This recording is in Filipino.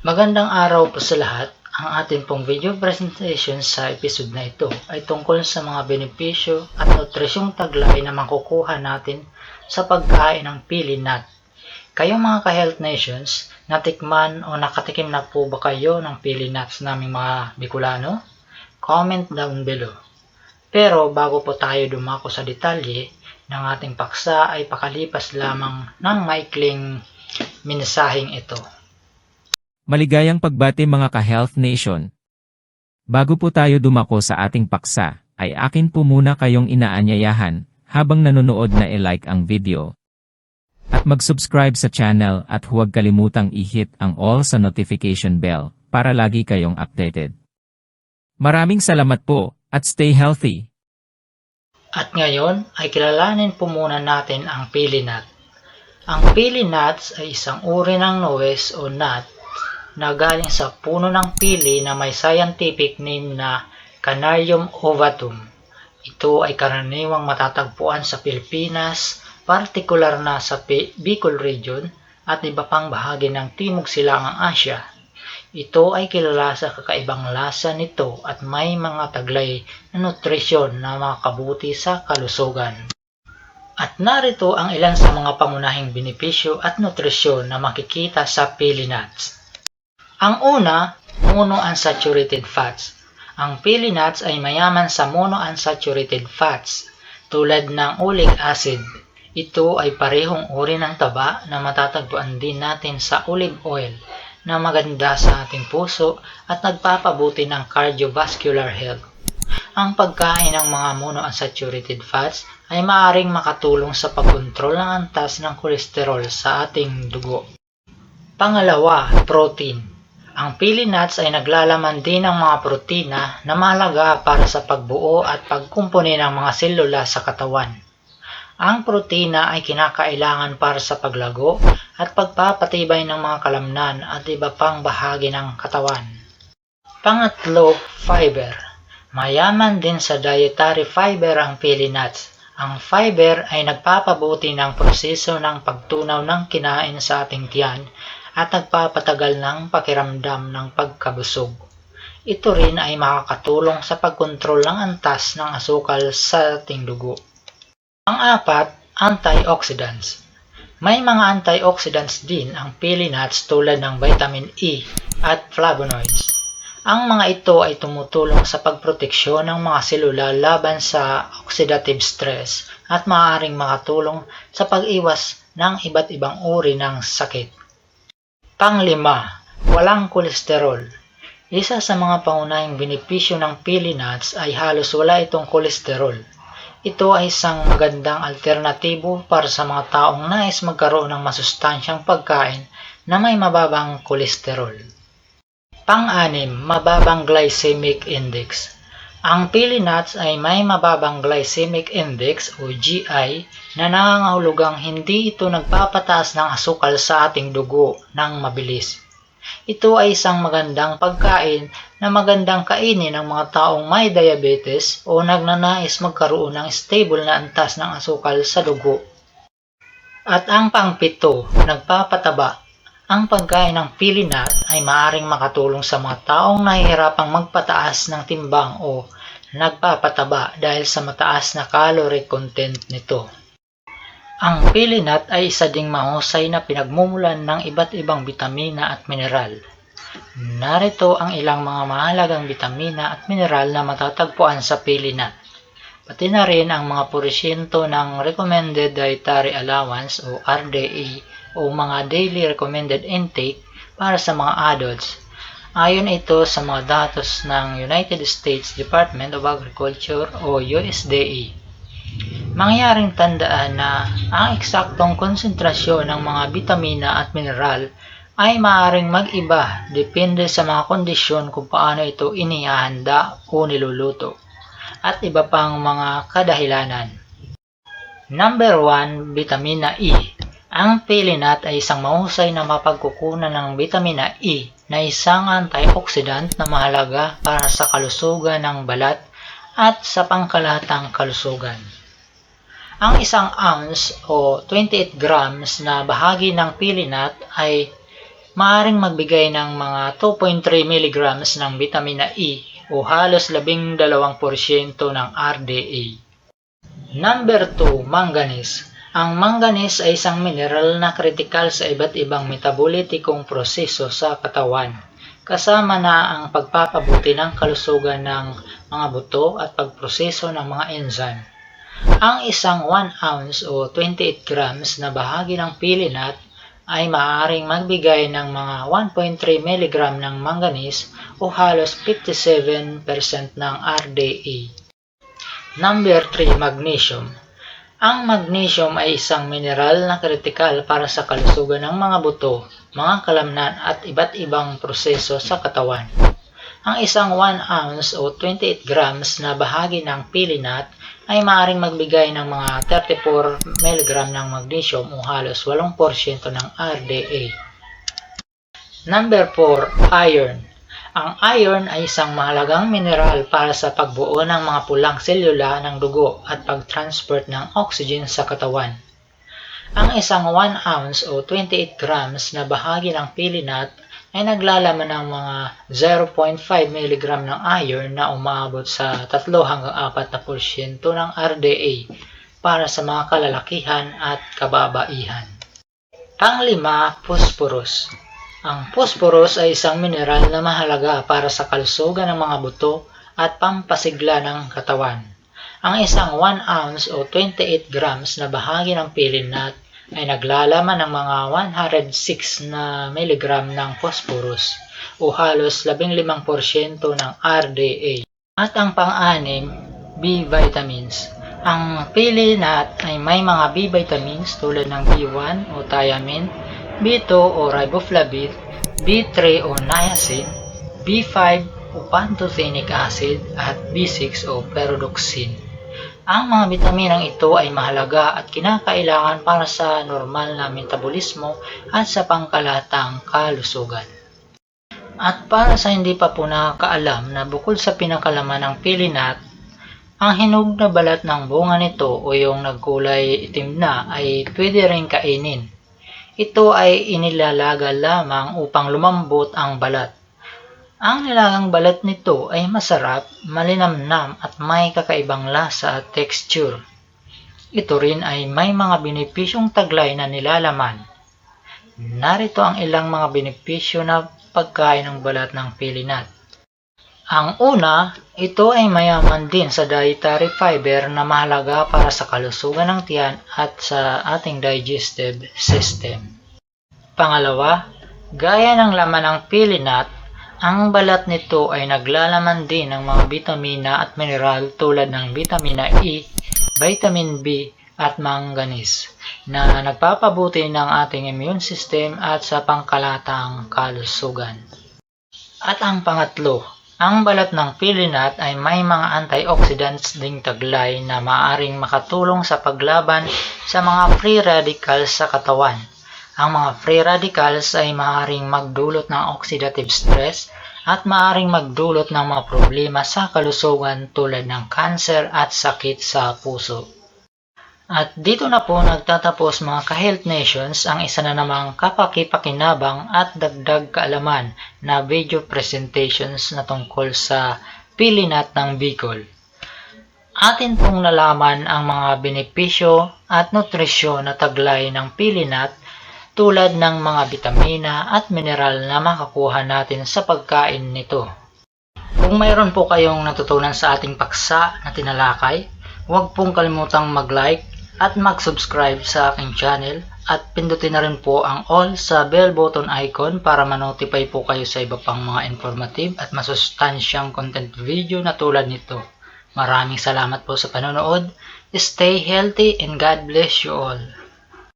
Magandang araw po sa lahat. Ang ating pong video presentation sa episode na ito ay tungkol sa mga benepisyo at nutrisyong taglay na makukuha natin sa pagkain ng pili nut. Kayong mga ka-health nations, natikman o nakatikim na po ba kayo ng pili nuts naming mga Bicolano? Comment down below. Pero bago po tayo dumako sa detalye ng ating paksa ay pakalipas lamang ng maikling minsaheng ito. Maligayang pagbati mga ka-Health Nation. Bago po tayo dumako sa ating paksa, ay akin po muna kayong inaanyayahan habang nanonood na i-like ang video. At mag-subscribe sa channel at huwag kalimutang i-hit ang all sa notification bell para lagi kayong updated. Maraming salamat po at stay healthy. At ngayon ay kilalanin po muna natin ang pili nut. Ang pili nuts ay isang uri ng nuwes o nut na galing sa puno ng pili na may scientific name na Canarium ovatum. Ito ay karaniwang matatagpuan sa Pilipinas, partikular na sa Bicol region at iba pang bahagi ng Timog Silangang Asya. Ito ay kilala sa kakaibang lasa nito at may mga taglay na nutrisyon na makakabuti sa kalusugan. At narito ang ilan sa mga pangunahing benepisyo at nutrisyon na makikita sa pili nuts. Ang una, monounsaturated fats. Ang pili nuts ay mayaman sa monounsaturated fats tulad ng oleic acid. Ito ay parehong uri ng taba na matatagpuan din natin sa olive oil na maganda sa ating puso at nagpapabuti ng cardiovascular health. Ang pagkain ng mga monounsaturated fats ay maaaring makatulong sa pagkontrol ng antas ng kolesterol sa ating dugo. Pangalawa, protein. Ang pili nuts ay naglalaman din ng mga protina na mahalaga para sa pagbuo at pagkumpuni ng mga selula sa katawan. Ang protina ay kinakailangan para sa paglago at pagpapatibay ng mga kalamnan at iba pang bahagi ng katawan. Pangatlo, fiber. Mayaman din sa dietary fiber ang pili nuts. Ang fiber ay nagpapabuti ng proseso ng pagtunaw ng kinain sa ating tiyan at nagpapatagal ng pakiramdam ng pagkabusog. Ito rin ay makakatulong sa pagkontrol ng antas ng asukal sa ating dugo. Ang-apat, antioxidants. May mga antioxidants din ang pili nuts tulad ng vitamin E at flavonoids. Ang mga ito ay tumutulong sa pagproteksyon ng mga selula laban sa oxidative stress at maaaring makatulong sa pag-iwas ng iba't ibang uri ng sakit. Panglima, walang kolesterol. Isa sa mga pangunahing benepisyo ng pili nuts ay halos wala itong kolesterol. Ito ay isang magandang alternatibo para sa mga taong nais magkaroon ng masustansyang pagkain na may mababang kolesterol. Pang-anim, mababang glycemic index. Ang pili nuts ay may mababang glycemic index o GI na nangangahulugang hindi ito nagpapataas ng asukal sa ating dugo ng mabilis. Ito ay isang magandang pagkain na magandang kainin ng mga taong may diabetes o nagnanais magkaroon ng stable na antas ng asukal sa dugo. At ang pangpito, nagpapataba. Ang pagkain ng pili nut ay maaring makatulong sa mga taong nahihirapang magpataas ng timbang o nagpapataba dahil sa mataas na calorie content nito. Ang pili nut ay isa ding mahusay na pinagmumulan ng iba't ibang bitamina at mineral. Narito ang ilang mga mahalagang bitamina at mineral na matatagpuan sa pili nut. Pati na rin ang mga porsyento ng Recommended Dietary Allowance o RDA o mga Daily Recommended Intake para sa mga adults. Ayon ito sa mga datos ng United States Department of Agriculture o USDA. Mangyaring tandaan na ang eksaktong konsentrasyon ng mga bitamina at mineral ay maaaring mag-iba depende sa mga kondisyon kung paano ito inihahanda o niluluto at iba pang mga kadahilanan. Number 1, vitamina E. Ang pili nut ay isang mahusay na mapagkukunan ng vitamina E na isang antioxidant na mahalaga para sa kalusugan ng balat at sa pangkalahatang kalusugan. Ang isang ounce o 28 grams na bahagi ng pili nut ay maaring magbigay ng mga 2.3 mg ng vitamina E o halos 12% ng RDA. Number 2, manganese. Ang manganese ay isang mineral na kritikal sa iba't ibang metabolitikong proseso sa katawan, kasama na ang pagpapabuti ng kalusugan ng mga buto at pagproseso ng mga enzyme. Ang isang 1 ounce o 28 grams na bahagi ng pili ay maaaring magbigay ng mga 1.3 mg ng manganese o halos 57% ng RDA. Number 3, magnesium. Ang magnesium ay isang mineral na kritikal para sa kalusugan ng mga buto, mga kalamnan at iba't ibang proseso sa katawan. Ang isang 1 ounce o 28 grams na bahagi ng pili nut ay maaaring magbigay ng mga 34 mg ng magnesium o halos 8% ng RDA. Number 4, iron. Ang iron ay isang mahalagang mineral para sa pagbuo ng mga pulang selula ng dugo at pag-transport ng oxygen sa katawan. Ang isang 1 ounce o 28 grams na bahagi ng pili nut ay naglalaman ng mga 0.5 mg ng iron na umabot sa 3 hanggang 4% ng RDA para sa mga kalalakihan at kababaihan. Panglima, phosphorus. Ang phosphorus ay isang mineral na mahalaga para sa kalusugan ng mga buto at pampasigla ng katawan. Ang isang 1 ounce o 28 grams na bahagi ng pili nut ay naglalaman ng mga 106 na miligram ng phosphorus o halos 15% ng RDA. At ang pang-anim, B vitamins. Ang pili nut ay may mga B vitamins tulad ng B1 o thiamine, B2 o riboflavin, B3 o niacin, B5 o pantothenic acid at B6 o pyridoxine. Ang mga bitaminang ito ay mahalaga at kinakailangan para sa normal na metabolismo at sa pangkalatang kalusugan. At para sa hindi pa po nakakaalam na bukod sa pinakalaman ng pili nut, ang hinog na balat ng bunga nito o yung nagkulay itim na ay pwede rin kainin. Ito ay inilalaga lamang upang lumambot ang balat. Ang nilagang balat nito ay masarap, malinamnam at may kakaibang lasa at texture. Ito rin ay may mga benepisyong taglay na nilalaman. Narito ang ilang mga benepisyo na pagkain ng balat ng pilinat. Ang una, ito ay mayaman din sa dietary fiber na mahalaga para sa kalusugan ng tiyan at sa ating digestive system. Pangalawa, gaya ng laman ng pili ang balat nito ay naglalaman din ng mga bitamina at mineral tulad ng vitamina E, vitamin B at manganese na nagpapabuti ng ating immune system at sa pangkalatang kalusugan. At ang pangatlo, ang balat ng pili nut ay may mga antioxidants ding taglay na maaring makatulong sa paglaban sa mga free radicals sa katawan. Ang mga free radicals ay maaaring magdulot ng oxidative stress at maaaring magdulot ng mga problema sa kalusugan tulad ng cancer at sakit sa puso. At dito na po nagtatapos mga ka-Health Nations ang isa na namang kapakipakinabang at dagdag kaalaman na video presentations na tungkol sa pilinat ng Bicol. Atin pong nalaman ang mga benepisyo at nutrisyon na taglay ng pilinat tulad ng mga bitamina at mineral na makakuha natin sa pagkain nito. Kung mayroon po kayong natutunan sa ating paksa na tinalakay, huwag pong kalimutang mag-like at mag-subscribe sa aking channel at pindutin na rin po ang all sa bell button icon para ma-notify po kayo sa iba pang mga informative at masustansyang content video na tulad nito. Maraming salamat po sa panonood. Stay healthy and God bless you all.